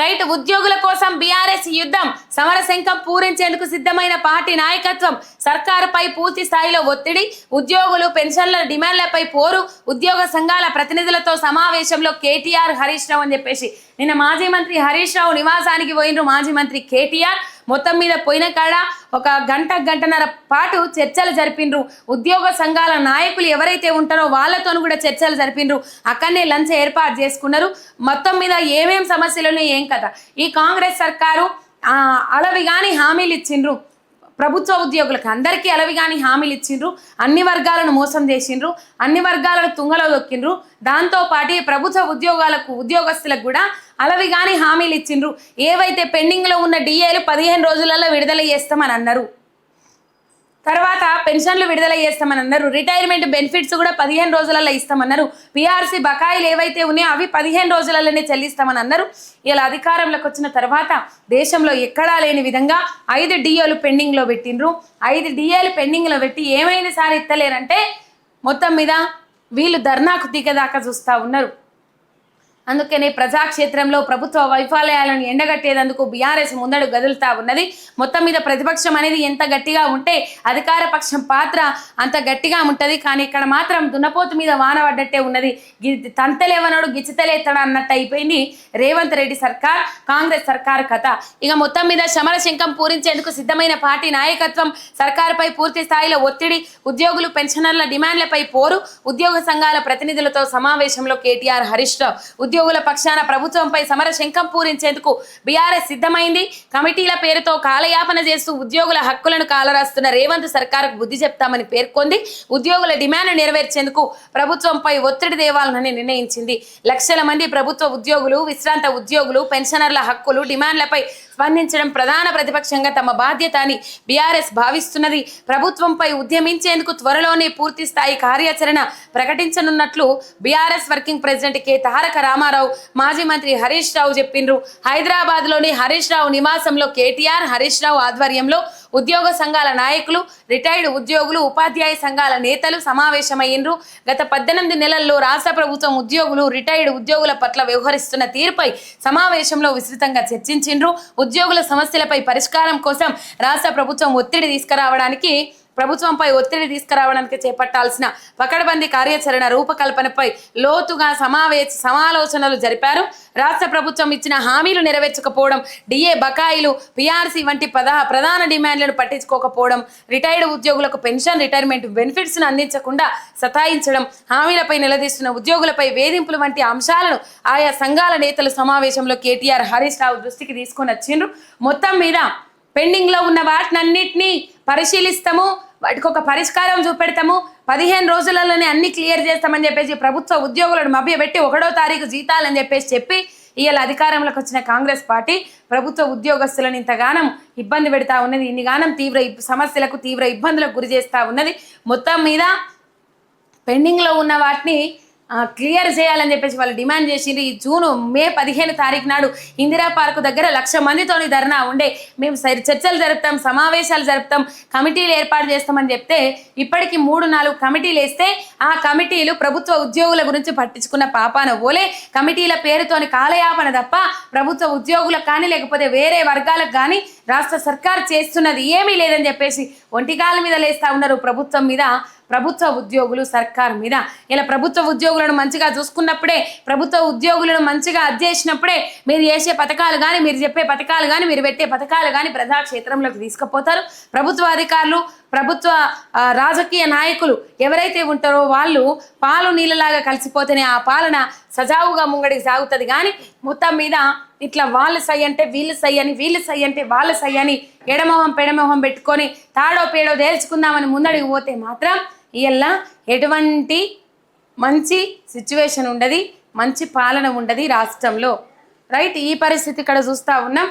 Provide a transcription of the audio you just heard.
Right ఉద్యోగుల కోసం BRS యుద్ధం సమరశంఖం పూరించేందుకు సిద్ధమైన పార్టీ నాయకత్వం సర్కారుపై పూర్తి స్థాయిలో ఒత్తిడి ఉద్యోగులు పెన్షన్ల డిమాండ్లపై పోరు ఉద్యోగ సంఘాల ప్రతినిధులతో సమావేశంలో కేటీఆర్ హరీష్ రావు అని చెప్పేసి. నిన్న మాజీ మంత్రి హరీష్ రావు నివాసానికి పోయినరు మాజీ మంత్రి కేటీఆర్. మొత్తం మీద పోయిన కాడ ఒక గంట గంటన్నర పాటు చర్చలు జరిపిండ్రు. ఉద్యోగ సంఘాల నాయకులు ఎవరైతే ఉంటారో వాళ్ళతో కూడా చర్చలు జరిపిండ్రు. అక్కడనే లంచ్ ఏర్పాటు చేసుకున్నారు. మొత్తం మీద ఏమేం సమస్యలు ఏం కథ. ఈ కాంగ్రెస్ సర్కారు అడవి అలవి కానీ హామీలు ఇచ్చిండ్రు. ప్రభుత్వ ఉద్యోగులకు అందరికీ అలవి కానీ హామీలు ఇచ్చిండ్రు అన్ని వర్గాలను మోసం చేసిండ్రు అన్ని వర్గాలను తుంగలో దొక్కిండ్రు. దాంతోపాటి ప్రభుత్వ ఉద్యోగాలకు ఉద్యోగస్తులకు కూడా అలవి కానీ హామీలు ఇచ్చిండ్రు. ఏవైతే పెండింగ్లో ఉన్న డిఏలు పదిహేను రోజులలో విడుదల చేస్తామని అన్నారు. తర్వాత పెన్షన్లు విడుదల చేస్తామని అన్నారు రిటైర్మెంట్ బెనిఫిట్స్ కూడా పదిహేను రోజులలో ఇస్తామన్నారు. పిఆర్సీ బకాయిలు ఏవైతే ఉన్నాయో అవి పదిహేను రోజులలోనే చెల్లిస్తామని అన్నారు ఇలా అధికారంలోకి వచ్చిన తర్వాత దేశంలో ఎక్కడా లేని విధంగా ఐదు డిఏలు పెండింగ్లో పెట్టిండ్రు. ఐదు డిఏలు పెండింగ్లో పెట్టి ఏమైనా సార్ ఇస్తలేరంటే మొత్తం మీద వీళ్ళు ధర్నాకు దిగదాకా చూస్తూ ఉన్నారు. అందుకనే ప్రజాక్షేత్రంలో ప్రభుత్వ వైఫల్యాలను ఎండగట్టేందుకు బీఆర్ఎస్ ముందడు గదులుతా ఉన్నది. మొత్తం మీద ప్రతిపక్షం అనేది ఎంత గట్టిగా ఉంటే అధికార పక్షం పాత్ర అంత గట్టిగా ఉంటది. కానీ ఇక్కడ మాత్రం దున్నపోతు మీద వాన పడ్డట్టే ఉన్నది. తంతలేవనోడు గిచ్చితలేస్తాడు అన్నట్టు అయిపోయింది రేవంత్ రెడ్డి సర్కార్ కాంగ్రెస్ సర్కార్ కథ. ఇక మొత్తం మీద శమరశంఖం పూరించేందుకు సిద్ధమైన పార్టీ నాయకత్వం సర్కారుపై పూర్తి స్థాయిలో ఒత్తిడి ఉద్యోగులు పెన్షనర్ల డిమాండ్లపై పోరు ఉద్యోగ సంఘాల ప్రతినిధులతో సమావేశంలో కేటీఆర్ హరీష్ రావు. ఉద్యోగుల పక్షాన ప్రభుత్వంపై సమర శంఖం పూరించేందుకు బీఆర్ఎస్ సిద్ధమైంది. కమిటీల పేరుతో కాలయాపన చేస్తూ ఉద్యోగుల హక్కులను కాలరాస్తున్న రేవంత్ సర్కారుకు బుద్ధి చెప్తామని పేర్కొంది. ఉద్యోగుల డిమాండ్ నెరవేర్చేందుకు ప్రభుత్వంపై ఒత్తిడి తేవాలని నిర్ణయించింది. లక్షల మంది ప్రభుత్వ ఉద్యోగులు విశ్రాంత ఉద్యోగులు పెన్షనర్ల హక్కులు డిమాండ్లపై స్పందించడం ప్రధాన ప్రతిపక్షంగా తమ బాధ్యత అని బీఆర్ఎస్ భావిస్తున్నది. ప్రభుత్వంపై ఉద్యమించేందుకు త్వరలోనే పూర్తి స్థాయి కార్యాచరణ ప్రకటించనున్నట్లు BRS working president K Taraka Rama Rao మాజీ మంత్రి హరీష్ రావు చెప్పిండ్రు. హైదరాబాద్లోని హరీష్ రావు నివాసంలో కేటీఆర్ హరీష్ రావు ఆధ్వర్యంలో ఉద్యోగ సంఘాల నాయకులు రిటైర్డ్ ఉద్యోగులు ఉపాధ్యాయ సంఘాల నేతలు సమావేశమయ్యిండ్రు. గత పద్దెనిమిది నెలల్లో రాష్ట్ర ప్రభుత్వం ఉద్యోగులు రిటైర్డ్ ఉద్యోగుల పట్ల వ్యవహరిస్తున్న తీరుపై సమావేశంలో విస్తృతంగా చర్చించిండ్రు. ఉద్యోగుల సమస్యలపై పరిష్కారం కోసం రాష్ట్ర ప్రభుత్వం ఒత్తిడి తీసుకురావడానికి ప్రభుత్వంపై ఒత్తిడి తీసుకురావడానికి చేపట్టాల్సిన పకడ్బందీ కార్యాచరణ రూపకల్పనపై లోతుగా సమావేశ సమాలోచనలు జరిపారు. రాష్ట్ర ప్రభుత్వం ఇచ్చిన హామీలు నెరవేర్చకపోవడం డిఏ బకాయిలు పిఆర్సీ వంటి పద ప్రధాన డిమాండ్లను పట్టించుకోకపోవడం రిటైర్డ్ ఉద్యోగులకు పెన్షన్ రిటైర్మెంట్ బెనిఫిట్స్ను అందించకుండా సతాయించడం హామీలపై నిలదీస్తున్న ఉద్యోగులపై వేధింపులు వంటి అంశాలను ఆయా సంఘాల నేతలు సమావేశంలో కేటీఆర్ హరీష్ రావు దృష్టికి తీసుకొని వచ్చిండ్రు. మొత్తం మీద పెండింగ్లో ఉన్న వాటినన్నింటినీ పరిశీలిస్తాము వాటికి ఒక పరిష్కారం చూపెడతాము. పదిహేను రోజులలోనే అన్ని క్లియర్ చేస్తామని చెప్పేసి ప్రభుత్వ ఉద్యోగులను మభ్యపెట్టి ఒకటో తారీఖు జీతాలని చెప్పేసి చెప్పి ఇవాళ అధికారంలోకి వచ్చిన కాంగ్రెస్ పార్టీ ప్రభుత్వ ఉద్యోగస్తులను ఇంతగానం ఇబ్బంది పెడతా ఉన్నది. ఇన్నిగానం తీవ్ర సమస్యలకు తీవ్ర ఇబ్బందులకు గురి చేస్తూ ఉన్నది. మొత్తం మీద పెండింగ్లో ఉన్న వాటిని క్లియర్ చేయాలని చెప్పేసి వాళ్ళు డిమాండ్ చేసింది ఈ జూన్ మే పదిహేను తారీఖు నాడు ఇందిరా పార్కు దగ్గర లక్ష మందితోని ధర్నా ఉండే. మేము సరి చర్చలు జరుపుతాం సమావేశాలు జరుపుతాం కమిటీలు ఏర్పాటు చేస్తామని చెప్తే ఇప్పటికి మూడు నాలుగు కమిటీలు వేస్తే ఆ కమిటీలు ప్రభుత్వ ఉద్యోగుల గురించి పట్టించుకున్న పాపాన ఓలే. కమిటీల పేరుతోని కాలయాపన తప్ప ప్రభుత్వ ఉద్యోగులకు కానీ లేకపోతే వేరే వర్గాలకు కానీ రాష్ట్ర సర్కార్ చేస్తున్నది ఏమీ లేదని చెప్పేసి ఒంటికాల మీద లేస్తా ఉన్నారు ప్రభుత్వం మీద. ప్రభుత్వ ఉద్యోగులు సర్కార్ మీద. ఇలా ప్రభుత్వ ఉద్యోగులను మంచిగా చూసుకున్నప్పుడే ప్రభుత్వ ఉద్యోగులను మంచిగా అధ్యయసినప్పుడే మీరు చేసే పథకాలు కానీ మీరు చెప్పే పథకాలు కానీ మీరు పెట్టే పథకాలు కానీ ప్రజాక్షేత్రంలోకి తీసుకుపోతారు. ప్రభుత్వ అధికారులు ప్రభుత్వ రాజకీయ నాయకులు ఎవరైతే ఉంటారో వాళ్ళు పాలు నీళ్ళలాగా కలిసిపోతేనే ఆ పాలన సజావుగా ముంగడికి సాగుతుంది. కానీ మొత్తం మీద ఇట్లా వాళ్ళు సై అంటే వీళ్ళు సై అని వీళ్ళు సై అంటే వాళ్ళు సై అని ఎడమొహం పెడమొహం పెట్టుకొని తాడో పేడో తేల్చుకుందామని ముందడికి పోతే మాత్రం ఇలా ఎటువంటి మంచి సిచ్యువేషన్ ఉండదు మంచి పాలన ఉండదు రాష్ట్రంలో. రైట్ ఈ పరిస్థితి ఇక్కడ చూస్తూ ఉన్నాం.